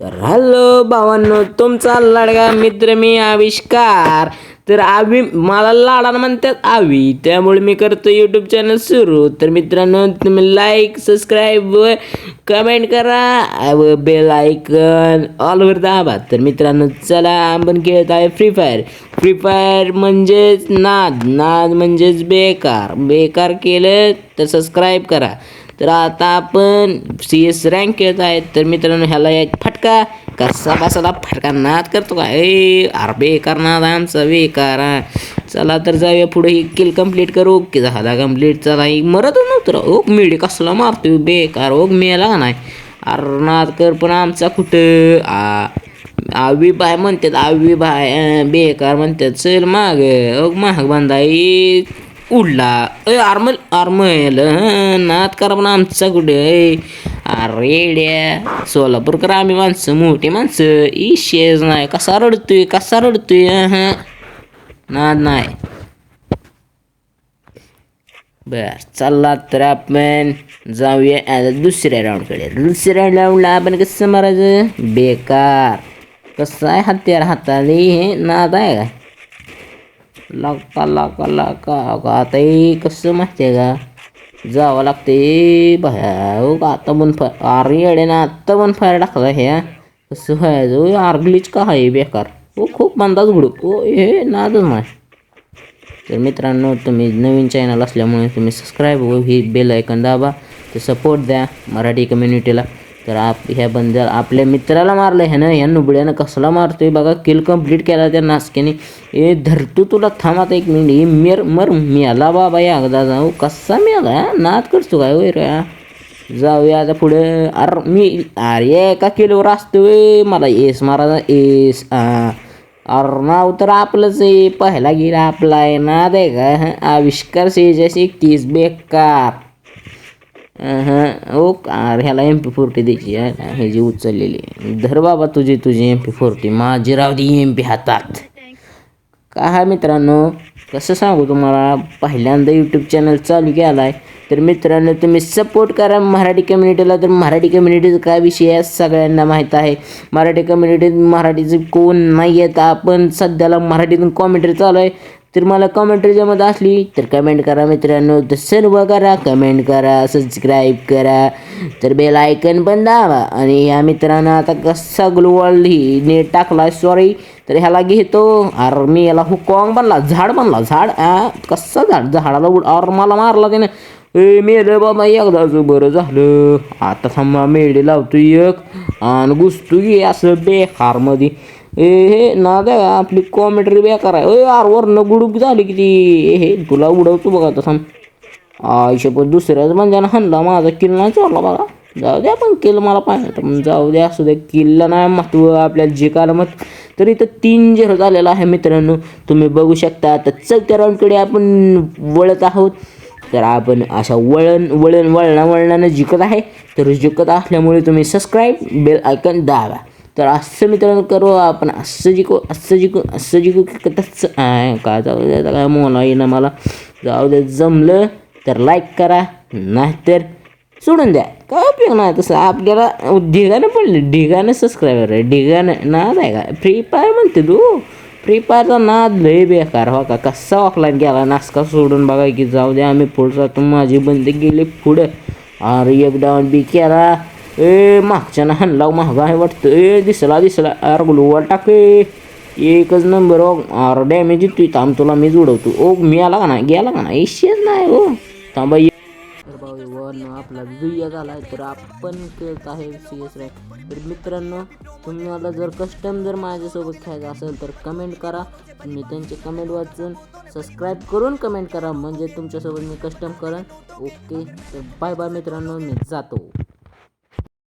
तर हॅलो भावांनो तुमचा लाडका मित्र मी आविष्कार. तर आवी मला लाडानं म्हणतात आवी त्यामुळे मी करतो यूट्यूब चॅनल सुरू. तर मित्रांनो तुम्ही लाईक सबस्क्राईब व कमेंट करा व बेल आयकन ऑलवर दाबा. तर मित्रांनो चला आपण खेळत आहे फ्री फायर फ्री फायर म्हणजेच नाद नाद म्हणजेच बेकार. बेकार केलं तर सबस्क्राईब करा. तर आता आपण सी एस रँक खेळत आहेत. तर मित्रांनो ह्याला एक फटका. कसा बसाला फटका नाद करतो का? ए अरे बेकार नाद आमचा बेकार चला तर जाऊया पुढे. ही किल कंप्लीट करू. की झाला कंप्लीट चला ही मरत नव्हतं ओक मिडी कसला मारतो बेकार. ओक मेला का नाही? अरे नाद कर पण आमचा कुठं? आ आवी बाय म्हणतात. आवी बाय बेकार म्हणतात. चल माग. ओग महाग बांधाई उडला. अय आर्मल आर्मल नाथ करा पण आमचा कुठे? ए अरे सोलापूरकर आम्ही माणसं मोठी माणसं. इशेज नाही. कसा रडतोय कसा रडतोय हां? नाद नाही. बर चालला तर आपण जाऊया आता दुसऱ्या राऊंडकडे दुसऱ्या राऊंडला आपण कसं मारायचं? बेकार. कसं आहे? हत्यार हाताली हे नाद आहे का? लागता लाका लाका अगं आता हे कसं माहिती आहे का? जावं लागते भया का आता पण फाय अरे ना आत्ता पण फायर टाकला हे. कसं व्हायचं आर्गलीच का आहे बेकार? हो खूप मंदाच घडू ओ हे नादच नाही तर मित्रांनो तुम्ही नवीन चॅनल असल्यामुळे तुम्ही सबस्क्राईब व ही बेल ऐकन दाबा. तर सपोर्ट द्या मराठी कम्युनिटीला तर आप ह्या बंदर आपल्या मित्राला मारलं ह्यानं. ह्या नुबड्यानं कसला मारतोय बघा. किल कंप्लीट केला त्या नासक्याने. ए धरतो तुला. थांब आता एक मिनिट हे मेर मर. मेला बाबा या अगदा जाऊ. कसा मेला? नाद करतो काय वय रे? जाऊया आता पुढे. अरे मी अरे एका किलोवर असतोय. मला एस मारा एस अरे नाव तर आपलंच आहे. पहिला गेला आपला आहे. ना दे का? आविष्कार आविष्कार सेजास तीस बेकार. ओ अरे हो, ह्याला एम पी फोर्टी द्यायची आहे ह्याची उचललेली धर बाबा तुझी तुझी एम पी फोर्टी माझी राव दी एम पी हातात. काय मित्रांनो? कसं सांगू तुम्हाला? पहिल्यांदा यूट्यूब चॅनल चालू केला आहे तर मित्रांनो तुम्ही सपोर्ट करा. मराठी कम्युनिटीला तर मराठी कम्युनिटीचा काय विषय आहे? सगळ्यांना माहीत आहे. मराठी कम्युनिटीत मराठीचं कोण नाही येत आपण सध्याला मराठीतून कॉमेंट्री चालू आहे. तर मला कमेंटमध्ये असली तर कमेंट करा मित्रांनो. तर सर्व करा कमेंट करा सबस्क्राईब करा. तर बेल आयकन पण दावा आणि या मित्रांनो आता कसा ग्लोवल ही नेट टाकला सॉरी तर ह्याला घेतो. अर मी याला हुकॉंग बनला. झाड बनला. झाड आ कसा झाड? झाडाला उड अर मला मारला त्याने. ए मेलं बाबा एकदाच बरं झालं. आता थांबा मेडी लावतो एक. आणि घुसतो घे असं बेकारमध्ये ए हे ना द्या आपली कॉमेंट्री बेकार आहे यार वरनं गुडूप झाली की ती ए हे तुला उडवतो बघा तसं थांब. आयुष्य पण दुसऱ्याच म्हणजे हल्ला माझा किल्ला चोरला बघा. जाऊ द्या पण किल मला पाहिजे मग जाऊ द्या असू द्या किल्ला नाही महत्त्व. आपल्याला जे काल मत तर इथं तीन झिरो झालेला आहे मित्रांनो. तुम्ही बघू शकता. तर चौथ्या राऊंडकडे आपण वळत आहोत. तर आपण अशा वळण वळण वळणा वळणानं जिंकत आहे. तर जिंकत असल्यामुळे तुम्ही सबस्क्राईब बेल आयकन दाबा. तर असं मित्रांनो करू आपण असं जिकू असं जिकू असं जिकू की तसं आहे का जाऊ द्या काय मोला येईना मला. जाऊ दे जमलं तर लाईक करा नाहीतर सोडून द्या. काय उपयोग नाही तसं. आपल्याला ढिगानं पडले ढिगानं सबस्क्रायबर आहे ढिगानं नाद आहे का? फ्री फायर म्हणते तू. फ्री फायरचा नाद लय बेकार हो का? कसा ऑफलाईन गेला नासका सोडून बघा की जाऊ द्या आम्ही पुढचा तर माझी बंदी गेली पुढं. अरे एक डाऊन बी केला. ए मागच्यानं हल्ला महागा आहे वाटतं. ए दिसला दिसला. अरे ग्लोवर टाके. एकच नंबर ओ अरे डॅमेज येतोय. थांब तुला मी जोडवतो. ओ मी आला का नाही? गेला का नाही? इशेच नाही हो. थांबा तर भाऊ वन आपला दुय्या झाला आहे तर आपण खेळत आहे सी एस रँक तर मित्रांनो तुम्हाला जर कस्टम जर माझ्यासोबत खेळायचं असेल तर कमेंट करा. मी त्यांचे कमेंट वाचून सबस्क्राईब करून कमेंट करा. म्हणजे तुमच्यासोबत मी कस्टम करेन. ओके तर बाय बाय मित्रांनो मी जातो.